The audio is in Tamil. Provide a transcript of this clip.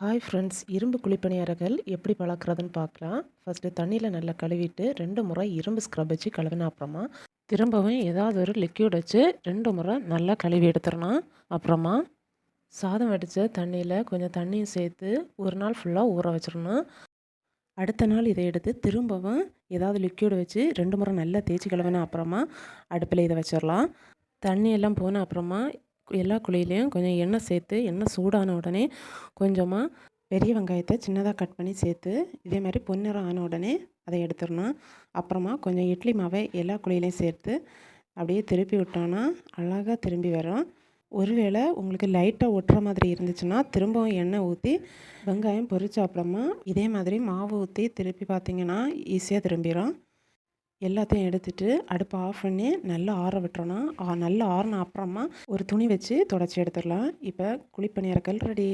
ஹாய் ஃப்ரெண்ட்ஸ் இரும்பு குழிப்பணியாரங்கள் எப்படி பழக்கிறதுன்னு பார்க்கலாம். ஃபஸ்ட்டு தண்ணியில் நல்லா கழுவிட்டு ரெண்டு முறை இரும்பு ஸ்க்ரப் வச்சு கழுவின அப்புறமா திரும்பவும் ஏதாவது ஒரு லிக்யூட் வச்சு ரெண்டு முறை நல்லா கழுவி எடுத்துடணும். அப்புறமா சாதம் வடித்த தண்ணியில் கொஞ்சம் தண்ணியும் சேர்த்து ஒரு நாள் ஃபுல்லாக ஊற வச்சிடணும். அடுத்த நாள் இதை எடுத்து திரும்பவும் ஏதாவது லிக்யூடு வச்சு ரெண்டு முறை நல்லா தேய்ச்சி கழுவின அப்புறமா அடுப்பில் இதை வச்சிடலாம். தண்ணியெல்லாம் போன அப்புறமா எல்லா குழியிலையும் கொஞ்சம் எண்ணெய் சேர்த்து எண்ணெய் சூடான உடனே கொஞ்சமாக பெரிய வெங்காயத்தை சின்னதாக கட் பண்ணி சேர்த்து இதே மாதிரி பொன்னிறம் ஆன உடனே அதை எடுத்துடணும். அப்புறமா கொஞ்சம் இட்லி மாவை எல்லா குழியிலையும் சேர்த்து அப்படியே திருப்பி விட்டோன்னா அழகாக திரும்பி வரும். ஒருவேளை உங்களுக்கு லைட்டாக ஒட்டுற மாதிரி இருந்துச்சுன்னா திரும்பவும் எண்ணெய் ஊற்றி வெங்காயம் பொரிச்ச அப்புறமா இதே மாதிரி மாவு ஊற்றி திருப்பி பார்த்திங்கன்னா ஈஸியாக திரும்பிடும் எல்லாத்தையும் எடுத்துட்டு அடுப்பை ஆஃப் பண்ணி நல்லா ஆற விட்டுறோன்னா நல்லா ஆறின அப்புறமா ஒரு துணி வச்சு தொடச்சி எடுத்துடலாம். இப்போ குழிப்பணியாரக்கல் ரெடி